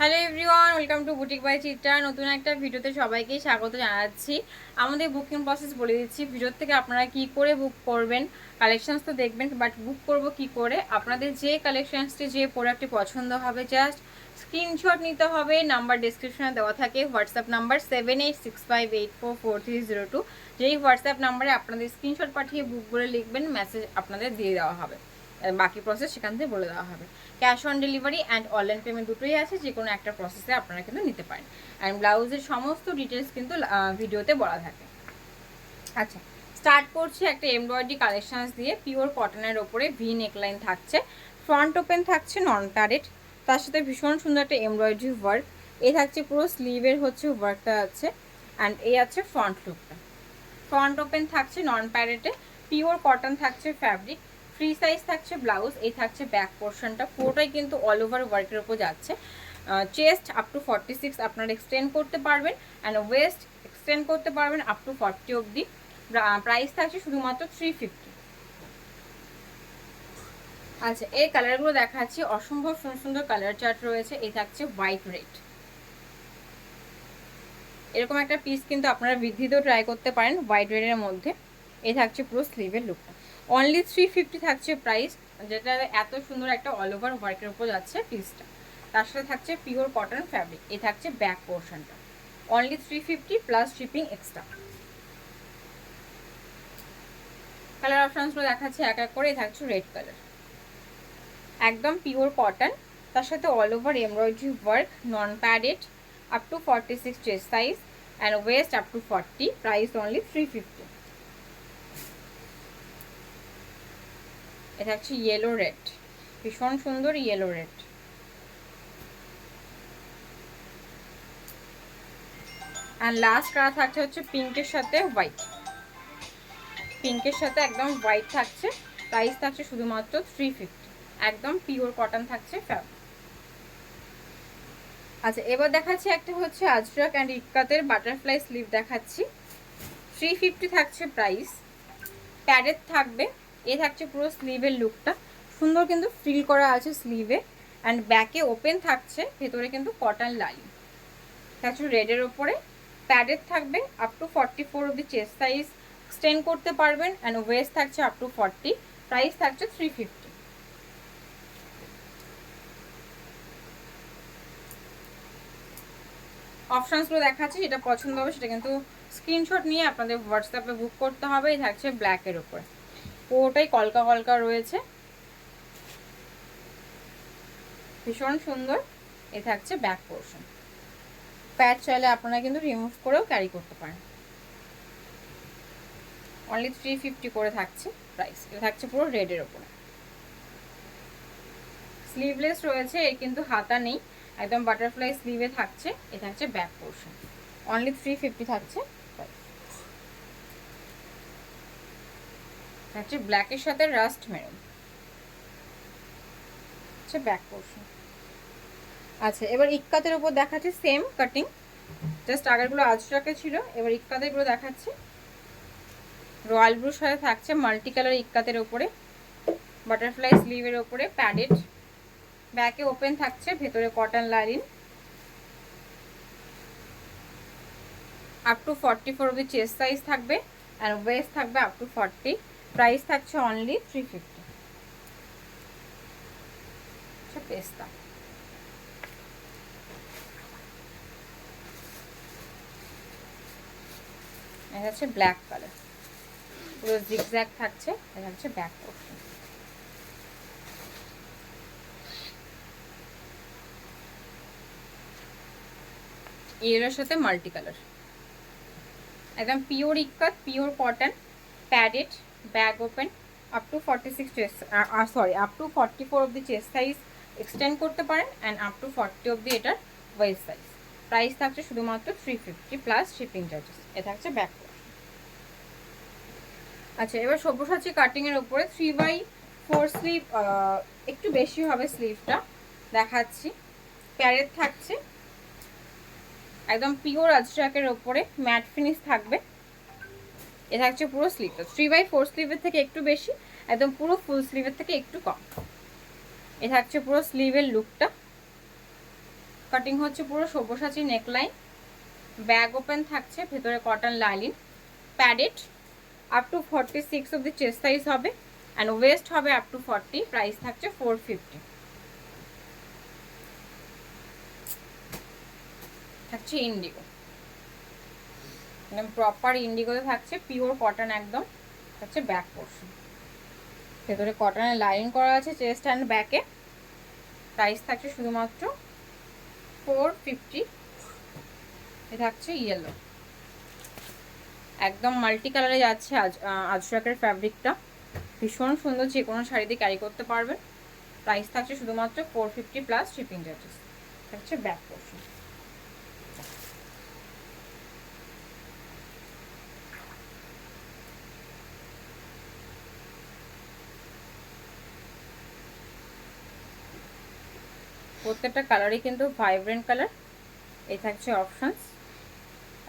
Hello everyone welcome to boutique by Chitra নতুন একটা ভিডিওতে সবাইকেই স্বাগত জানাচ্ছি। আমাদের বুকিং প্রসেস বলে দিচ্ছি, ভিডিওর থেকে আপনারা কি করে বুক করবেন কালেকশানস তো দেখবেন বাট বুক করব কি করে? আপনাদের যে কালেকশনসটি যে প্রোডাক্টটি পছন্দ হবে জাস্ট স্ক্রিনশট নিতে হবে নাম্বার ডিসক্রিপশনে দেওয়া থাকে WhatsApp number seven eight six five eight four four three zero two যেই হোয়াটসঅ্যাপ নাম্বারে আপনাদের স্ক্রিনশট পাঠিয়ে বুক করে লিখবেন মেসেজ আপনাদের দিয়ে দেওয়া হবে। বাকি প্রসেস সেখান থেকে বলে দেওয়া হবে। Cash on delivery and online payment দুটোই আছে, যে কোনো একটা প্রসেসে আপনারা কিন্তু নিতে পারেন। অ্যান্ড ব্লাউজের সমস্ত ডিটেলস কিন্তু ভিডিওতে বলা থাকে। আচ্ছা স্টার্ট করছি একটা এমব্রয়ডারি কালেকশানস দিয়ে। পিওর কটনের ওপরে ভি নেকলাইন থাকছে। ফ্রন্ট ওপেন থাকছে নন প্যারেট তার সাথে ভীষণ সুন্দর একটা এমব্রয়ডারি ওয়ার্ক এ থাকছে পুরো স্লিভের হচ্ছে ওয়ার্কটা আছে। অ্যান্ড এই আছে ফ্রন্ট লুকটা ফ্রন্ট ওপেন থাকছে নন প্যারেটে পিওর কটন থাকছে ফ্যাব্রিক ফ্রি সাইজ থাকছে ব্লাউজ এই থাকছে ব্যাক পোর্শনটা পুরোটাই কিন্তু অল ওভার ওয়ার্কের উপর যাচ্ছে। Chest up to forty six আপনারা এক্সটেন্ড করতে পারবেন অ্যান্ড ওয়েস্ট এক্সটেন্ড করতে পারবেন আপ টু ফর্টি অবধি। প্রাইস থাকছে শুধুমাত্র থ্রি ফিফটি আচ্ছা এই কালারগুলো দেখাচ্ছি। অসম্ভব সুন্দর সুন্দর কালার চার্ট রয়েছে। এই থাকছে হোয়াইট রেড এরকম একটা পিস কিন্তু আপনারা বৃদ্ধিতেও ট্রাই করতে পারেন হোয়াইট রেডের মধ্যে। এই থাকছে পুরো স্লিভের লুকটা অনলি থ্রি ফিফটি থাকছে প্রাইস যেটা এত সুন্দর একটা অল ওভার ওয়ার্কের উপর যাচ্ছে পিসটা তার সাথে থাকছে পিওর কটন ফ্যাব্রিক এ থাকছে ব্যাক পোর্শনটা only three fifty plus shipping extra colour অপশানসগুলো দেখাচ্ছে এক এক করে থাকছে রেড কালার একদম পিওর কটন তার সাথে all over embroidery work non padded up to forty six chest size and waist up to forty price only three fifty এটা হচ্ছে ইয়েলো রেড ভীষণ সুন্দর ইয়েলো রেড আর লাস্ট কালার থাকছে হচ্ছে পিঙ্কের সাথে হোয়াইট পিঙ্কের সাথে একদম হোয়াইট থাকছে প্রাইস থাকছে শুধুমাত্র থ্রি ফিফটি একদম পিওর কটন থাকছে ফ্যাব্রিক আচ্ছা এবার দেখাচ্ছি একটা হচ্ছে আজরাক অ্যান্ড ইটকাতের বাটারফ্লাই স্লিভ দেখাচ্ছি। থ্রি ফিফটি থাকছে প্রাইস প্যাডের থাকবে। এ থাকছে পুরো স্লিভের লুকটা সুন্দর কিন্তু ফিল করা আছে স্লিভে অ্যান্ড ব্যাকে ওপেন থাকছে, ভেতরে কিন্তু কটন লাইন থাকছে রেডের ওপরে। প্যাডের থাকবে আপ টু ফর্টি ফোর অব্দি চেস্ট সাইজ এক্সটেন্ড করতে পারবেন অ্যান্ড ওয়েস্ট থাকছে আপ টু ফর্টি প্রাইস থাকছে থ্রি ফিফটি অপশানসগুলো দেখাচ্ছি, যেটা পছন্দ হবে সেটা কিন্তু স্ক্রিনশট নিয়ে আপনাদের হোয়াটসঅ্যাপে বুক করতে হবে। এই থাকছে ব্ল্যাকের উপরে পুরোটাই কলকা কলকা রয়েছে। ভীষণ সুন্দর। এ থাকছে ব্যাক পোর্শন প্যাড চাইলে আপনারা কিন্তু রিমুভ করেও ক্যারি করতে পারেন। অনলি থ্রি ফিফটি করে থাকছে প্রাইস এটা থাকছে পুরো রেডের ওপরে। স্লিভলেস রয়েছে, এর কিন্তু হাতা নেই। একদম বাটারফ্লাই স্লিভে থাকছে এটা থাকছে back portion only three fifty থাকছে। হচ্ছে ব্ল্যাকের সাথে রাস্ট মেরুন। হচ্ছে ব্যাক পোর্শন আচ্ছা এবার ইক্কাতের উপর দেখাচ্ছে সেম কাটিং জাস্ট আগেরগুলো আজরাকে ছিল, এবার ইক্কাতেরগুলো দেখাচ্ছে। রয়্যাল ব্লুর সাথে থাকছে মাল্টি কালার ইক্কাতের ওপরে বাটারফ্লাই স্লিভের ওপরে প্যাডেড ব্যাকে ওপেন থাকছে, ভেতরে cotton line up to forty four অব্দি চেস্ট সাইজ থাকবে আর ওয়েস্ট থাকবে আপ টু ফর্টি প্রাইস থাকছে অনলি থ্রি ফিফটি পেস্তা। এটা হচ্ছে ব্ল্যাক কালার পুরো জিগজ্যাগ থাকছে, এটা হচ্ছে ব্যাক পোর্শন সাথে মাল্টি কালার একদম pure ikat pure cotton padded back open up to forty six chest sorry up to forty four অব্দি চেস্ট সাইজ এক্সটেন্ড করতে পারেন অ্যান্ড আপ টু ফর্টি অব্দি এটার ওয়েস্ট সাইজ প্রাইস থাকছে শুধুমাত্র three fifty plus shipping charges এ থাকছে back আচ্ছা এবার সব্যসাচী কাটিংয়ের উপরে থ্রি বাই ফোর স্লিভ একটু বেশি হবে স্লিভটা দেখাচ্ছি। প্যারেট থাকছে। একদম পিওর আজরাকের ওপরে ম্যাট ফিনিশ থাকবে। এ থাকছে পুরো স্লিভটা থ্রি বাই ফোর স্লিভের থেকে একটু বেশি, একদম পুরো ফুল স্লিভের থেকে একটু কম। এ থাকছে পুরো স্লিভের লুকটা কাটিং হচ্ছে পুরো সব্যসাচী নেকলাইন ব্যাগ ওপেন থাকছে, ভেতরে cotton lining padded up to forty six of the chest size হবে অ্যান্ড ওয়েস্ট হবে আপ টু ফর্টি প্রাইস থাকছে ফোর ফিফটি থাকছে ইন্ডিগো একদম প্রপার ইন্ডিগোতে থাকছে পিওর কটন একদম হচ্ছে ব্যাক পোর্শন ভেতরে কটনের লাইন করা আছে চেস্ট অ্যান্ড ব্যাকে প্রাইস থাকছে শুধুমাত্র ফোর ফিফটি এ থাকছে ইয়েলো একদম মাল্টি কালারে যাচ্ছে আজ আজরাকের ফ্যাব্রিকটা ভীষণ সুন্দর, যে কোনো শাড়িতে ক্যারি করতে পারবেন। প্রাইস থাকছে শুধুমাত্র four fifty plus shipping charges থাকছে ব্যাক পোর্শন প্রত্যেকটা কালারই কিন্তু ভাইব্রেন্ট কালার এই থাকছে অপশানস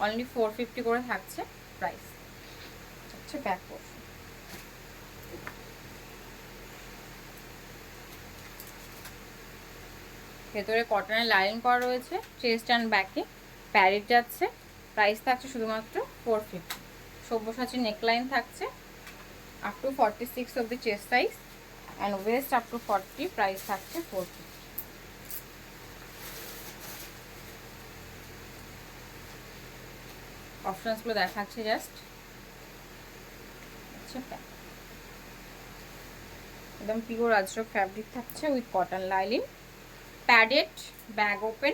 অনলি ফোর ফিফটি করে থাকছে প্রাইস হচ্ছে ব্যাক ভেতরে কটনের লাইন করা রয়েছে চেস্ট অ্যান্ড ব্যাকে প্যারেট যাচ্ছে। প্রাইস থাকছে শুধুমাত্র ফোর ফিফটি সব্যসাচী নেকলাইন থাকছে। Up to forty six of the chest size and waist up to forty price থাকছে ফোর ফিফটি অপশানসগুলো দেখাচ্ছে জাস্ট একদম পিওর আজরক ফ্যাব্রিক থাকছে with cotton lining padded back open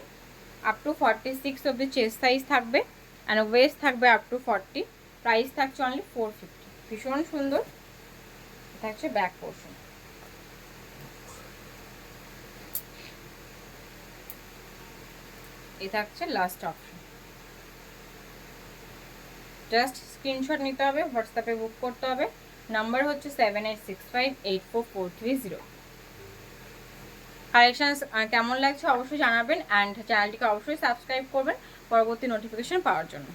up to forty six অব্দি chest size থাকবে and waist থাকবে up to forty price থাকছে only four fifty ভীষণ সুন্দর। থাকছে ব্যাক পোর্শন এই থাকছে লাস্ট অপশন জাস্ট স্ক্রিনশট নিতে হবে, হোয়াটসঅ্যাপে বুক করতে হবে। নাম্বার হচ্ছে seven eight six five eight four four three zero. Collections কেমন লাগছে অবশ্যই জানাবেন, অ্যান্ড চ্যানেলটিকে অবশ্যই সাবস্ক্রাইব করবেন, পরবর্তী নোটিফিকেশন পাওয়ার জন্য।